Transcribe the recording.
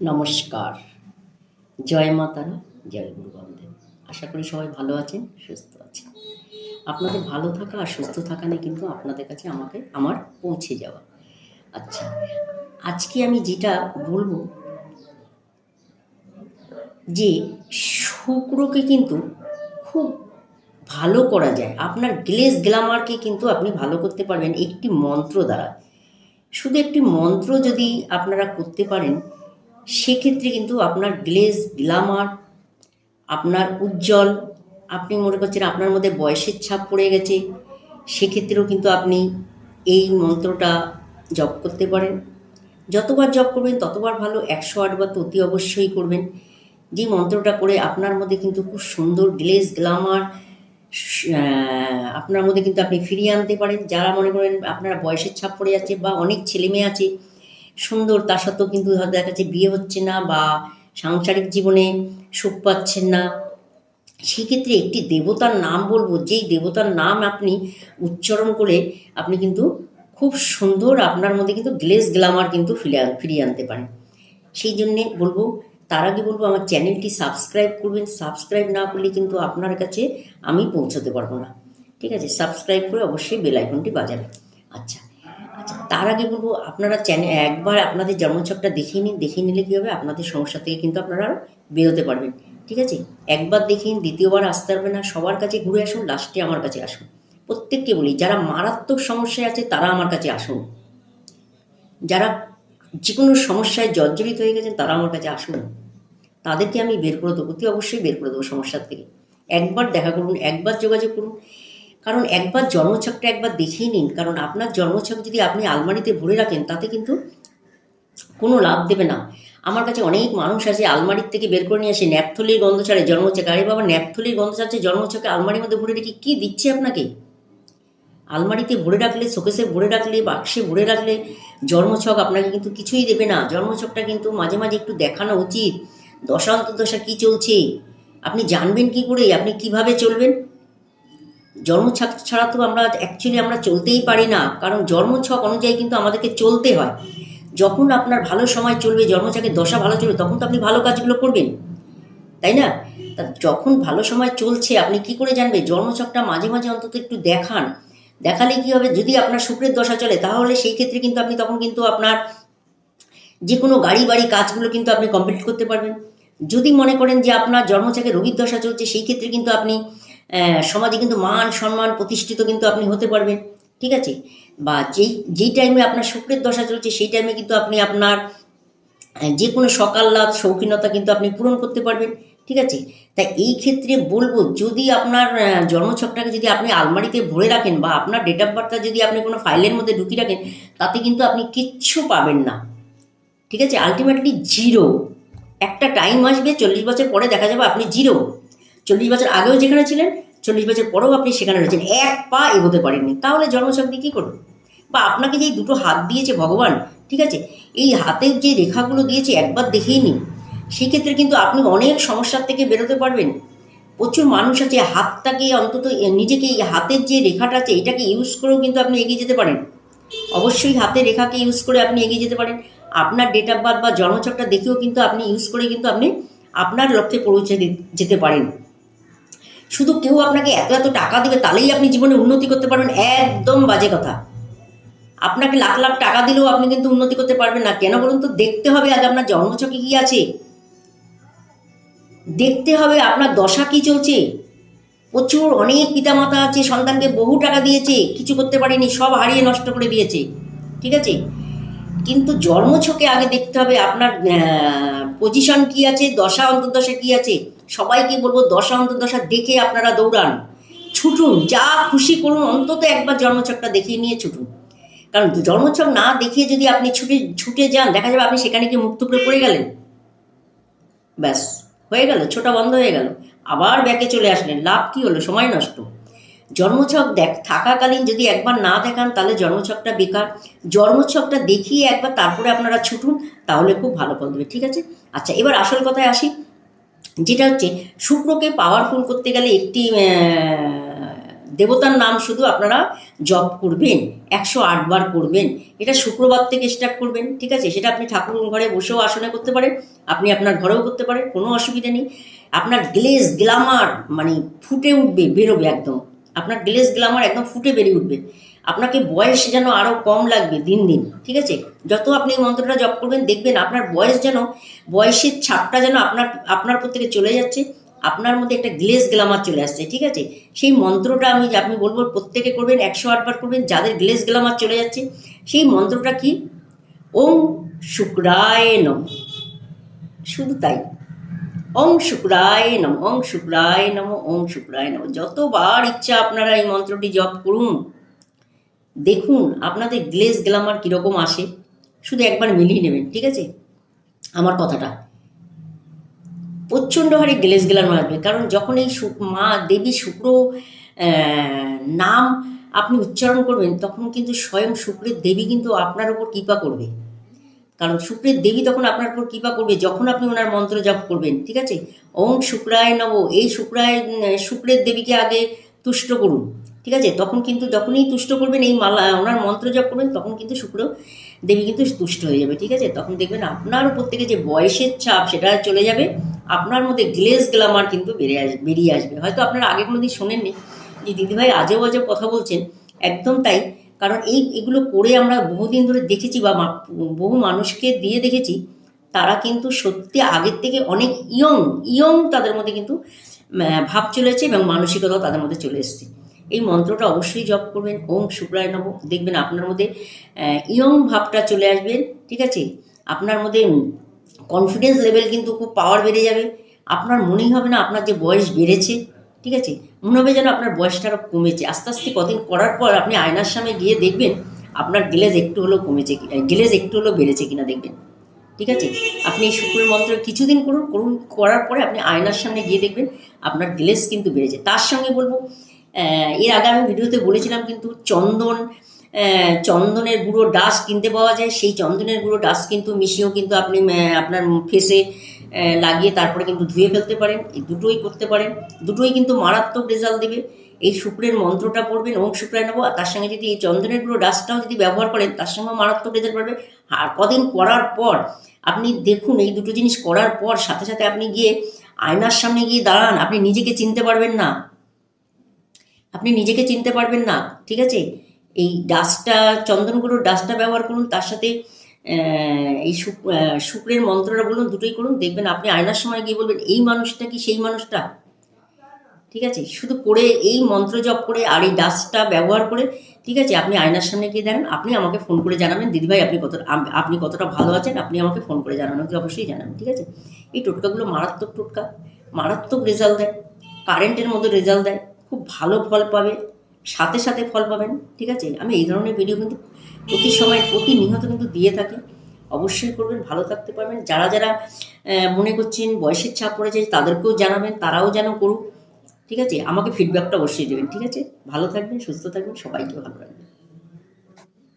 নমস্কার। জয় মাতারা জয় গুরু বামদেব। আশা করি সবাই ভালো আছেন, সুস্থ আছেন। আপনাদের ভালো থাকা আর সুস্থ থাকা নিয়ে কিন্তু আপনাদের কাছে আমাকে, আমার পৌঁছে যাওয়া। আচ্ছা আজকে আমি যেটা বলব, যে শুক্রকে কিন্তু খুব ভালো করা যায়। আপনার গ্লেস গ্লামারকে কিন্তু আপনি ভালো করতে পারবেন একটি মন্ত্র দ্বারা। শুধু একটি মন্ত্র যদি আপনারা করতে পারেন সেক্ষেত্রে কিন্তু আপনার গ্লেজ, গ্লামার, আপনার উজ্জ্বল, আপনি মনে করছেন আপনার মধ্যে বয়সের ছাপ পড়ে গেছে, সেক্ষেত্রেও কিন্তু আপনি এই মন্ত্রটা জপ করতে পারেন। যতবার জপ করবেন, ততবার ভালো, একশো আটবার তো অতি অবশ্যই করবেন। যে মন্ত্রটা করে আপনার মধ্যে কিন্তু খুব সুন্দর গ্লেজ, গ্লামার আপনার মধ্যে কিন্তু আপনি ফিরিয়ে আনতে পারেন। যারা মনে করেন আপনার বয়সের ছাপ পড়ে যাচ্ছে বা অনেক ছেলেমেয়ে আছে সুন্দর, তার সত্ত্বেও কিন্তু হয়তো দেখা যাচ্ছে বিয়ে হচ্ছে না বা সাংসারিক জীবনে সুখ পাচ্ছেন না। সেক্ষেত্রে একটি দেবতার নাম বলব, যেই দেবতার নাম আপনি উচ্চারণ করে আপনি কিন্তু খুব সুন্দর আপনার মধ্যে কিন্তু গ্লেস গ্লামার কিন্তু ফিরে ফিরিয়ে আনতে পারেন। সেই জন্যে বলব, তার আগে বলব, আমার চ্যানেলটি সাবস্ক্রাইব করবেন। সাবস্ক্রাইব না করলে কিন্তু আপনার কাছে আমি পৌঁছতে পারব না। ঠিক আছে? সাবস্ক্রাইব করে অবশ্যই বেল আইকনটি আচ্ছা আচ্ছা। তার আগে বলব, আপনারা চ্যানেল একবার আপনাদের জন্মছকটা দেখিয়ে নিন, দেখিয়ে নিলে কী হবে? আপনাদের সমস্যা থেকে কিন্তু আপনারা আরও বেরোতে পারবেন। ঠিক আছে? একবার দেখিন দ্বিতীয়বার আসতে পারবে না, সবার কাছে ঘুরে আসুন, লাস্টে আমার কাছে আসুন। প্রত্যেককে বলি, যারা মারাত্মক সমস্যায় আছে, তারা আমার কাছে আসুন। যারা যে কোনো সমস্যায় জর্জরিত হয়ে গেছেন, তারা আমার কাছে আসুন। তাদেরকে আমি বের করে দেবো, অতি অবশ্যই বের করে দেবো সমস্যার থেকে। একবার দেখা করুন, একবার যোগাযোগ করুন। কারণ একবার জন্মছকটা একবার দেখিয়ে নিন, কারণ আপনার জন্মছক যদি আপনি আলমারিতে ভরে রাখেন, তাতে কিন্তু কোনো লাভ দেবে না। আমার কাছে অনেক মানুষ আছে আলমারির থেকে বের করে নিয়ে আসে, ন্যাপথলির গন্ধ ছাড়ে জন্মছক। আরে বাবা, ন্যাপথলির গন্ধ ছাড়ছে, জন্মছকে আলমারির মধ্যে ভরে রেখে কী দিচ্ছে আপনাকে? আলমারিতে ভরে রাখলে, শোকেসে ভরে রাখলে, বাক্সে ভরে রাখলে জন্মছক আপনাকে কিন্তু কিছুই দেবে না। জন্মছকটা কিন্তু মাঝে মাঝে একটু দেখানো উচিত। দশা অন্তর্দশা কী চলছে? আপনি জানবেন কি করে? আপনি কীভাবে চলবেন? জন্মছক ছাড়া তো আমরা অ্যাকচুয়ালি আমরা চলতেই পারি না। কারণ জন্মছক অনুযায়ী কিন্তু আমাদেরকে চলতে হয়। যখন আপনার ভালো সময় চলবে, জন্মছকের দশা ভালো চলবে, তখন তো আপনি ভালো কাজগুলো করবেন। তাই না? তা যখন ভালো সময় চলছে, আপনি কি করে জানবে জন্মছকটা মাঝে মাঝে অন্তত একটু দেখান। দেখালে কি হবে? যদি আপনার শুক্রের দশা চলে, তাহলে সেই ক্ষেত্রে কিন্তু আপনি তখন কিন্তু আপনার যে কোনো গাড়ি বাড়ি কাজগুলো কিন্তু আপনি কমপ্লিট করতে পারবেন। যদি মনে করেন যে আপনার জন্মছকে রবির দশা চলছে, সেই ক্ষেত্রে কিন্তু আপনি সমাজে কিন্তু মান, সম্মান প্রতিষ্ঠিত কিন্তু আপনি হতে পারবেন, ঠিক আছে? বা যেই যেই টাইমে আপনার শুক্রের দশা চলছে, সেই টাইমে কিন্তু আপনি আপনার যে কোনো সকাল লাভ শৌখিনতা কিন্তু আপনি পূরণ করতে পারবেন, ঠিক আছে? তাই এই ক্ষেত্রে বলব, যদি আপনার জন্মছকটাকে যদি আপনি আলমারিতে ভরে রাখেন বা আপনার ডেট অফ বার্থটা যদি আপনি কোনো ফাইলের মধ্যে ঢুকিয়ে রাখেন, তাতে কিন্তু আপনি কিচ্ছু পাবেন না, ঠিক আছে? আলটিমেটলি জিরো একটা টাইম আসবে, চল্লিশ বছর পরে দেখা যাবে আপনি জিরো চল্লিশ বছর আগেও যেখানে ছিলেন, চল্লিশ বছর পরেও আপনি সেখানে রয়েছেন। এক পা এগোতে পারেননি। তাহলে জন্মছক দিয়ে কী করবেন বা আপনাকে যে দুটো হাত দিয়েছে ভগবান, ঠিক আছে? এই হাতের যে রেখাগুলো দিয়েছে একবার দেখেই নিন। সেক্ষেত্রে কিন্তু আপনি অনেক সমস্যার থেকে বেরোতে পারবেন। প্রচুর মানুষ আছে, হাতটাকে অন্তত নিজেকে এই হাতের যে রেখাটা আছে, এটাকে ইউজ করেও কিন্তু আপনি এগিয়ে যেতে পারেন। অবশ্যই হাতের রেখাকে ইউজ করে আপনি এগিয়ে যেতে পারেন। আপনার ডেট অফ বার্থ বা জন্মছকটা দেখেও কিন্তু আপনি ইউজ করে কিন্তু আপনি আপনার লক্ষ্যে পৌঁছে যেতে পারেন। শুধু কেউ আপনাকে এত এত টাকা দেবে তাহলেই আপনি জীবনে উন্নতি করতে পারবেন, একদম বাজে কথা। আপনাকে লাখ লাখ টাকা দিলেও আপনি কিন্তু উন্নতি করতে পারবেন না। কেন বলুন তো? দেখতে হবে আগে আপনার জন্মছকে কি আছে। দেখতে হবে আপনার দশা কি চলছে। প্রচুর অনেক পিতামাতা আছে, সন্তানকে বহু টাকা দিয়েছে, কিছু করতে পারেনি, সব হারিয়ে নষ্ট করে দিয়েছে। ঠিক আছে? কিন্তু জন্মছকে আগে দেখতে হবে আপনার পজিশন কি আছে, দশা, অন্তর্দশা কি আছে। সবাইকে বলব দশা অন্তর্দশা দেখে আপনারা দৌড়ান। ছুটুন, যা খুশি করুন, অন্তত একবার জন্মছকটা দেখিয়ে নিয়ে ছুটুন। কারণ জন্মছক না দেখিয়ে যদি আপনি ছুটে ছুটে যান, দেখা যাবে আপনি সেখানে গিয়ে মুক্ত করে পড়ে গেলেন। ব্যাস, হয়ে গেল, ছোটা বন্ধ হয়ে গেল। আবার ব্যাকে চলে আসলেন, লাভ কি হলো? সময় নষ্ট। জন্মছক দেখ, থাকাকালীন যদি একবার না দেখান, তাহলে জন্মছকটা বেকার। জন্মছকটা দেখিয়ে একবার তারপরে আপনারা ছুটুন, তাহলে খুব ভালো ফল দেবে, ঠিক আছে? আচ্ছা এবার আসল কথায় আসি। যেটা হচ্ছে শুক্রকে পাওয়ারফুল করতে গেলে একটি দেবতার নাম শুধু আপনারা জপ করবেন, একশো বার করবেন। এটা শুক্রবার থেকে স্টার্ট করবেন, ঠিক আছে? সেটা আপনি ঠাকুর ঘরে বসেও আসনে করতে পারেন, আপনি আপনার ঘরেও করতে পারেন, কোনো অসুবিধা নেই। আপনার গ্লেজ গ্লামার মানে ফুটে উঠবে, বেরোবে একদম। আপনার গ্লেজ গ্লামার একদম ফুটে বেরিয়ে উঠবে। আপনাকে বয়স যেন আরও কম লাগবে দিন দিন, ঠিক আছে? যত আপনি এই মন্ত্রটা জপ করবেন, দেখবেন আপনার বয়স যেন, বয়সের ছাপটা যেন আপনার আপনার প্রত্যেকে চলে যাচ্ছে, আপনার মধ্যে একটা গ্লেজ গ্লামার চলে আসছে, ঠিক আছে? সেই মন্ত্রটা আমি আপনি বলব প্রত্যেকে করবেন, একশো আটবার করবেন, যাদের গ্লেজ গ্লামার চলে যাচ্ছে, সেই মন্ত্রটা কি? ওম শুক্রায় নম। শুধু তাই। ওং শুক্রায় নম, ওং শুক্রায় নম, ওং শুক্রায় নম। যতবার ইচ্ছা আপনারা এই মন্ত্রটি জপ করুন। দেখুন আপনাদের গ্লেজ গ্লামার কীরকম আসে। শুধু একবার মিলিয়ে নেবেন, ঠিক আছে? আমার কথাটা। প্রচণ্ড হারে গ্লেজ গ্লামার আসবে, কারণ যখন এই মা দেবী শুক্র নাম আপনি উচ্চারণ করবেন, তখন কিন্তু স্বয়ং শুক্রের দেবী কিন্তু আপনার উপর কৃপা করবে। কারণ শুক্রের দেবী তখন আপনার উপর কৃপা করবে, যখন আপনি ওনার মন্ত্র জপ করবেন, ঠিক আছে? ওং শুক্রায় নব এই শুক্রায় শুক্রের দেবীকে আগে তুষ্ট করুন। ঠিক আছে? তখন কিন্তু যখনই তুষ্ট করবেন, এই মালা, ওনার মন্ত্র জপ করবেন, তখন কিন্তু শুক্র দেবী কিন্তু তুষ্ট হয়ে যাবে, ঠিক আছে? তখন দেখবেন আপনার উপর থেকে যে বয়সের ছাপ সেটা চলে যাবে। আপনার মধ্যে গ্লেজ গ্লামার কিন্তু বেড়ে আসবে বেরিয়ে আসবে। হয়তো আপনারা আগে কোনো দিন শোনেননি, যে দিদিভাই আজেও আজেও কথা বলছেন। একদম তাই। কারণ এই, এগুলো করে আমরা বহুদিন ধরে দেখেছি বা বহু মানুষকে দিয়ে দেখেছি, তারা কিন্তু সত্যি আগের থেকে অনেক ইয়ং ইয়ং তাদের মধ্যে কিন্তু ভাব চলেছে এবং মানসিকতাও তাদের মধ্যে চলে এসেছে। এই মন্ত্রটা অবশ্যই জপ করবেন। ওম শুক্রায় নব দেখবেন আপনার মধ্যে ইয়ং ভাবটা চলে আসবেন ঠিক আছে? আপনার মধ্যে কনফিডেন্স লেভেল কিন্তু খুব পাওয়ার বেড়ে যাবে। আপনার মনেই হবে না আপনার যে বয়স বেড়েছে, ঠিক আছে? মনে হবে যেন আপনার বয়সটা আরও কমেছে। আস্তে আস্তে কদিন করার পর আপনি আয়নার সামনে গিয়ে দেখবেন, আপনার গ্লেজ একটু হলেও কমেছে গ্লেজ একটু হলেও বেড়েছে কিনা দেখবেন, ঠিক আছে? আপনি এই শুক্রের মন্ত্র কিছুদিন করুন করুন, করার পরে আপনি আয়নার সামনে গিয়ে দেখবেন, আপনার গ্লেজ কিন্তু বেড়েছে। তার সঙ্গে বলব এর আগে আমি ভিডিওতে বলেছিলাম কিন্তু চন্দন চন্দনের গুঁড়ো ডাস্ট কিনতে পাওয়া যায়। সেই চন্দনের গুঁড়ো ডাস্ট কিন্তু মিশিয়েও কিন্তু আপনি আপনার ফেসে লাগিয়ে তারপরে কিন্তু ধুয়ে ফেলতে পারেন। এই দুটোই করতে পারেন। দুটোই কিন্তু মারাত্মক রেজাল্ট দেবে। এই শুক্রের মন্ত্রটা পড়বেন ওম শুক্রায় নেব আর তার সঙ্গে যদি এই চন্দনের গুঁড়ো ডাস্টটাও যদি ব্যবহার করেন, তার সঙ্গে মারাত্মক রেজাল্ট পাবে আর কদিন করার পর আপনি দেখুন, এই দুটো জিনিস করার পর সাথে সাথে আপনি গিয়ে আয়নার সামনে গিয়ে দাঁড়ান। আপনি নিজেকে চিনতে পারবেন না। আপনি নিজেকে চিনতে পারবেন না, ঠিক আছে? এই ডাস্টটা চন্দনগুলোর ডাস্টটা ব্যবহার করুন, তার সাথে এই শুক- শুক্রের মন্ত্রটা বলুন, দুটোই করুন, দেখবেন আপনি আয়নার সময় গিয়ে বলবেন, এই মানুষটা কি সেই মানুষটা? ঠিক আছে? শুধু করে এই মন্ত্র জপ করে আর এই ডাস্টটা ব্যবহার করে, ঠিক আছে? আপনি আয়নার সামনে গিয়ে দাঁড়ান, আপনি আমাকে ফোন করে জানাবেন দিদিভাই আপনি কত আপনি কতটা ভালো আছেন? আপনি আমাকে ফোন করে জানান, আমাকে অবশ্যই জানাবেন ঠিক আছে? এই টোটকাগুলো মারাত্মক টোটকা, মারাত্মক রেজাল্ট দেয় কারেন্টের মতো রেজাল্ট দেয়। খুব ভালো ফল পাবে, সাথে সাথে ফল পাবেন, ঠিক আছে? আমি এই ধরনের ভিডিও কিন্তু প্রতি সময় প্রতিনিয়ত কিন্তু দিয়ে থাকি। অবশ্যই করবেন, ভালো থাকতে পারবেন। যারা যারা মনে করছেন বয়সের ছাপ পড়েছে, তাদেরকেও জানাবেন, তারাও যেন করুক, ঠিক আছে? আমাকে ফিডব্যাকটা অবশ্যই দেবেন, ঠিক আছে? ভালো থাকবেন, সুস্থ থাকবেন, সবাইকে ভালো রাখবেন।